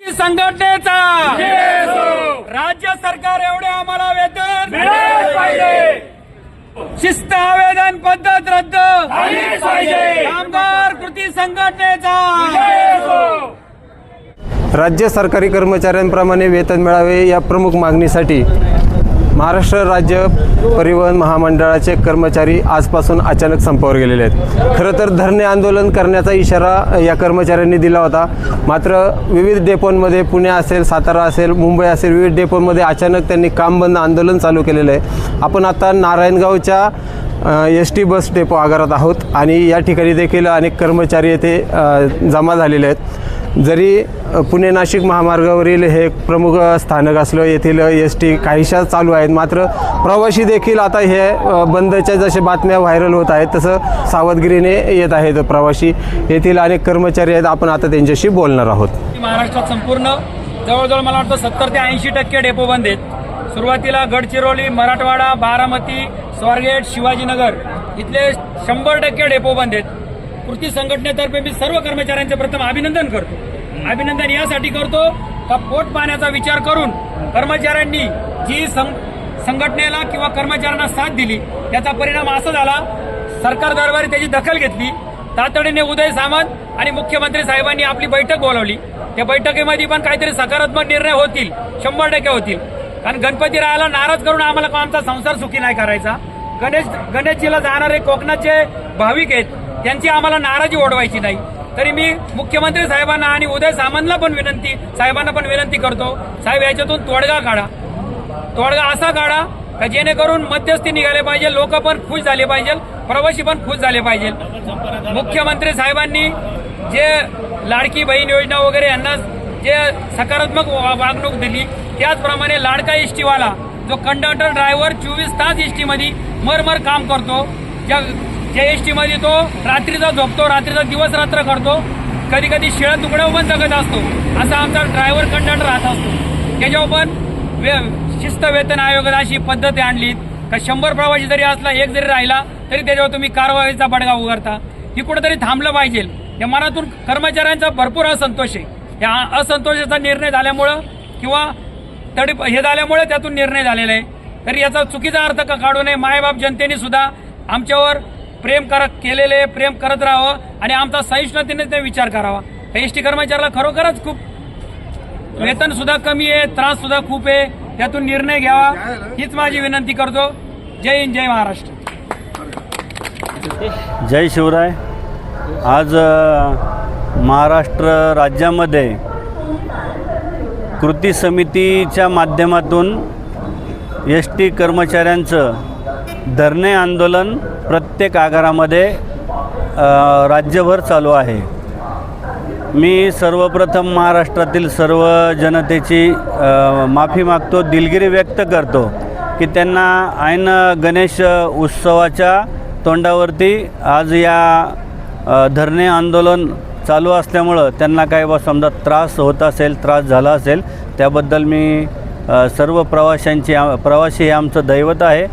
संघटनेचा! राज्य सरकार एवढे आम्हाला वेतन! शिस्त आवेदन पद्धत रद्द! कामगार कृती संघटनेचा! राज्य सरकारी कर्मचाऱ्यांप्रमाणे वेतन मिळावे या प्रमुख मागणीसाठी महाराष्ट्र राज्य परिवहन महामंडळाचे कर्मचारी आजपासून अचानक संपावर गेलेले आहेत. खरं तर धरणे आंदोलन करण्याचा इशारा या कर्मचाऱ्यांनी दिला होता. मात्र विविध डेपोंमध्ये पुणे असेल सातारा असेल मुंबई असेल विविध डेपोंमध्ये अचानक त्यांनी काम बंद आंदोलन चालू केलेलं आहे. आपण आता नारायणगावच्या एस टी बस डेपो आगारात आहोत आणि या ठिकाणी देखील अनेक कर्मचारी येथे जमा झालेले आहेत. जरी पुणे नाशिक महामार्गावरील हे प्रमुख स्थानक असलं येथील एस टी काहीशा चालू आहेत. मात्र प्रवासी देखील आता हे बंदच्या जसे बातम्या व्हायरल होत आहेत तसं सावधगिरीने येत आहेत प्रवासी. येथील अनेक कर्मचारी आहेत. आपण आता त्यांच्याशी बोलणार आहोत. महाराष्ट्रात संपूर्ण जवळजवळ मला वाटतं सत्तर ते ऐंशी टक्के डेपो बंद आहेत. सुरुवातीला गडचिरोली मराठवाडा बारामती स्वारगेट शिवाजीनगर इथले शंभर टक्के डेपो बंद आहेत. कृती संघटनेतर्फे मी सर्व कर्मचाऱ्यांचे प्रथम अभिनंदन करतो. अभिनंदन यासाठी करतो का पोट पाण्याचा विचार करून कर्मचाऱ्यांनी जी सं संघटनेला किंवा कर्मचाऱ्यांना साथ दिली त्याचा परिणाम असा झाला सरकार दरबारी त्याची दखल घेतली. तातडीने उदय सामंत आणि मुख्यमंत्री साहेबांनी आपली बैठक बोलावली. त्या बैठकीमध्ये पण काहीतरी सकारात्मक निर्णय होतील शंभर टक्के होतील. कारण गणपती रायाला नाराज करून आम्हाला आमचा संसार सुखी नाही करायचा. गणेश गणेशजीला जाणारे कोकणाचे भाविक आहेत त्यांची आम्हाला नाराजी ओढवायची नाही. तरी मी मुख्यमंत्री साहेबांना आणि उदय सामंतला पण विनंती साहेबांना पण विनंती करतो साहेब याच्यातून तोडगा काढा. तोडगा असा काढा का जेणेकरून मध्यस्थी निघाले पाहिजे लोक पण खुश झाले पाहिजे प्रवासी पण खुश झाले पाहिजे. मुख्यमंत्री साहेबांनी जे लाडकी बहीण योजना वगैरे यांना जे सकारात्मक वा- वागणूक दिली त्याचप्रमाणे लाडका इष्टीवाला जो कंडक्टर ड्रायव्हर चोवीस तास इष्टीमध्ये मरमर काम करतो ज्या ज्या एसटीमध्ये तो रात्रीचा झोपतो रात्रीचा दिवस रात्र करतो कधी कधी शिळा तुकड्यावर पण जगत असतो. असा आमचा ड्रायव्हर कंडक्टर राहत असतो. त्याच्यावर पण वे शिस्त वेतन आयोगात अशी पद्धती आणली. का शंभर प्रवासी जरी असला एक जरी राहिला तरी त्याच्यावर तुम्ही कारवाईचा बडगा उगारता. ही कुठेतरी थांबलं पाहिजे. या मनातून कर्मचाऱ्यांचा भरपूर असंतोष आहे. या असंतोषाचा निर्णय झाल्यामुळं किंवा तडी हे झाल्यामुळे त्यातून निर्णय झालेला आहे. तरी याचा चुकीचा अर्थ का काढू नये? मायबाप जनतेने सुद्धा आमच्यावर प्रेम कर केलेले प्रेम करत राहावं आणि आमचा सहिष्णुतेने ते विचार करावा. एस टी कर्मचाऱ्याला खरोखरच खूप वेतन सुद्धा कमी आहे त्रास सुद्धा खूप आहे. त्यातून निर्णय घ्यावा. हीच माझी विनंती करतो. जय हिंद जय महाराष्ट्र. जय शिवराय. आज महाराष्ट्र राज्यामध्ये कृती समितीच्या माध्यमातून एस टी कर्मचाऱ्यांचं धरणे आंदोलन प्रत्येक आगारामध्ये राज्यभर चालू आहे. मी सर्वप्रथम महाराष्ट्रातील सर्व जनतेची माफी मागतो दिलगिरी व्यक्त करतो की त्यांना ऐन गणेश उत्सवाच्या तोंडावरती आज या धरणे आंदोलन चालू असल्यामुळं त्यांना काय बा समजा त्रास होत असेल त्रास झाला असेल त्याबद्दल मी सर्व प्रवाशांची प्रवासी हे आमचं दैवत आहे.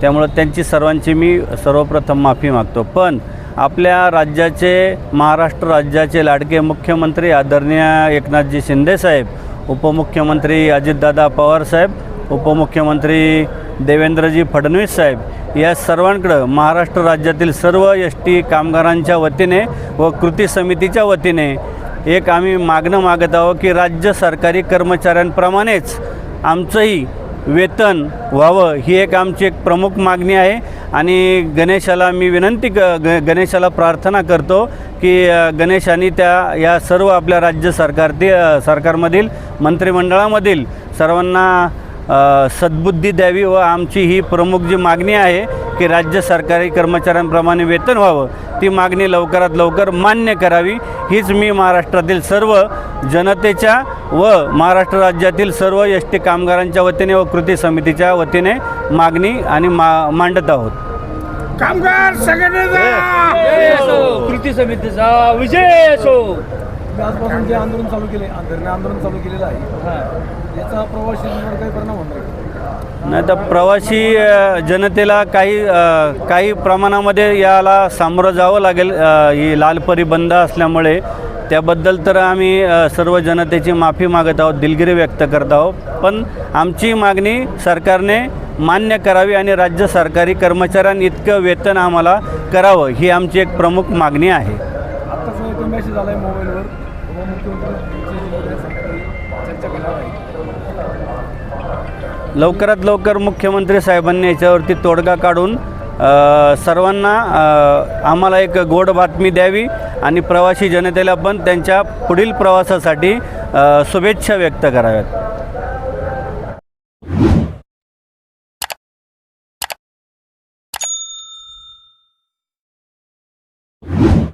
त्यामुळं त्यांची सर्वांची मी सर्वप्रथम माफी मागतो. पण आपल्या राज्याचे महाराष्ट्र राज्याचे लाडके मुख्यमंत्री आदरणीय एकनाथजी शिंदेसाहेब उपमुख्यमंत्री अजितदादा पवारसाहेब उपमुख्यमंत्री देवेंद्रजी फडणवीस साहेब या सर्वांकडं महाराष्ट्र राज्यातील सर्व एस टी कामगारांच्या वतीने व कृती समितीच्या वतीने एक आम्ही मागणं मागत आहोत की राज्य सरकारी कर्मचाऱ्यांप्रमाणेच आमचंही वेतन व्हावं ही एक आमची एक प्रमुख मागणी आहे. आणि गणेशाला मी विनंती क ग गणेशाला प्रार्थना करतो की गणेशाने त्या या सर्व आपल्या राज्य सरकार सरकारमधील मंत्रिमंडळामधील सर्वांना सद्बुद्धी द्यावी व आमची ही प्रमुख जी मागणी आहे की राज्य सरकारी कर्मचाऱ्यांप्रमाणे वेतन व्हावं ती मागणी लवकरात लवकर मान्य करावी. हीच मी महाराष्ट्रातील सर्व जनतेच्या व महाराष्ट्र राज्यातील सर्व एस टी कामगारांच्या वतीने व कृती समितीच्या वतीने मागणी आणि मा मांडत आहोत. कामगार संघटनेचा! कृती समितीचा विजय असो आजपासून जे आंदोलन चालू केले धरणे आंदोलन चालू केलेलं आहे याचा प्रवाशांवर काही परिणाम होणार? नाही तर प्रवासी जनतेला काही काही प्रमाणामध्ये याला सामोरं जावं लागेल ही लालपरी बंद असल्यामुळे त्याबद्दल तर आम्ही सर्व जनतेची माफी मागत आहोत दिलगिरी व्यक्त करत आहोत. पण आमची मागणी सरकारने मान्य करावी आणि राज्य सरकारी कर्मचाऱ्यांनी इतकं वेतन आम्हाला करावं ही आमची एक प्रमुख मागणी आहे. लवकरात लवकर मुख्यमंत्री साहेबांनी याच्यावरती तोडगा काढून सर्वांना आम्हाला एक गोड बातमी द्यावी आणि प्रवासी जनतेला पण त्यांच्या पुढील प्रवासासाठी शुभेच्छा व्यक्त कराव्यात.